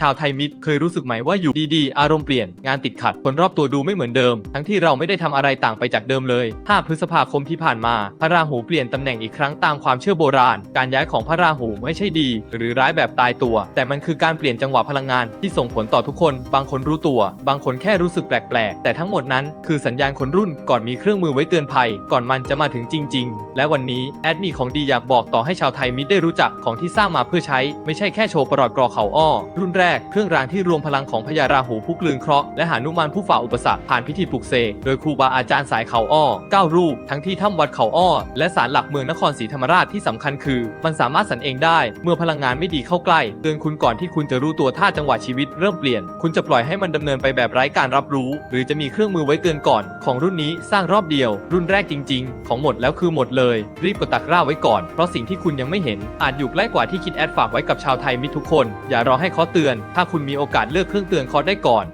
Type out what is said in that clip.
ชาวไทยมิตรเคยรู้สึกไหมว่าอยู่ดีๆ อารมณ์เปลี่ยน งานติดขัด คนรอบตัวดูไม่เหมือนเดิม ทั้งที่เราไม่ได้ทำอะไรต่างไปจากเดิมเลย 5 พฤษภาคมที่ผ่านมา พระราหูเปลี่ยนตำแหน่งอีกครั้งตามความเชื่อโบราณ การย้ายของพระราหูไม่ใช่ดี หรือร้ายแบบตายตัว แต่มันคือการเปลี่ยนจังหวะพลังงานที่ส่งผลต่อทุกคน บางคนรู้ตัว บางคนแค่รู้สึกแปลกๆ แต่ทั้งหมดนั้นคือสัญญาณคนรุ่นก่อนมีเครื่องมือไว้เตือนภัย ก่อนมันจะมาถึงจริง ๆ และวันนี้แอดมีของดีอยากบอกต่อให้ชาวไทยมิตรได้รู้จักของที่สร้างมาเพื่อใช้ ไม่ใช่แค่โชว์ประหลอดกรอเขาอ้อรุ่นแรกเครื่องรางที่รวมพลังของพญาราหูผู้กลืนเคราะห์และหานุมานผู้ฝ่าอุปสรรคผ่านพิธีปลุกเสกโดยครูบาอาจารย์สายเขาอ้อเก้ารูป ทั้งที่ถ้ำวัดเขาอ้อ และศาลหลักเมืองนครศรีธรรมราชที่สำคัญคือ มันสามารถสั่นเองได้ เมื่อพลังงานไม่ดีเข้าใกล้เตือนคุณก่อนที่คุณจะรู้ตัวท่าจังหวะชีวิตเริ่มเปลี่ยน คุณจะปล่อยให้มันดำเนินไปแบบไร้การรับรู้ หรือจะมีเครื่องมือไว้เตือนก่อน ของรุ่นนี้สร้างรอบเดียว รุ่นแรกจริง ๆ ของหมดแล้วคือหมดเลย รีบกดตักร่าไว้ก่อนเพราะสิ่งที่คุณยังไม่เห็นอาจอยู่ใกล้กว่าที่คิดแอดฝากไว้กับชาวไทยมิตรทุกคน อย่ารอให้เคาเตือนถ้าคุณมีโอกาสเลือกเครื่องเตือนเคาะได้ก่อน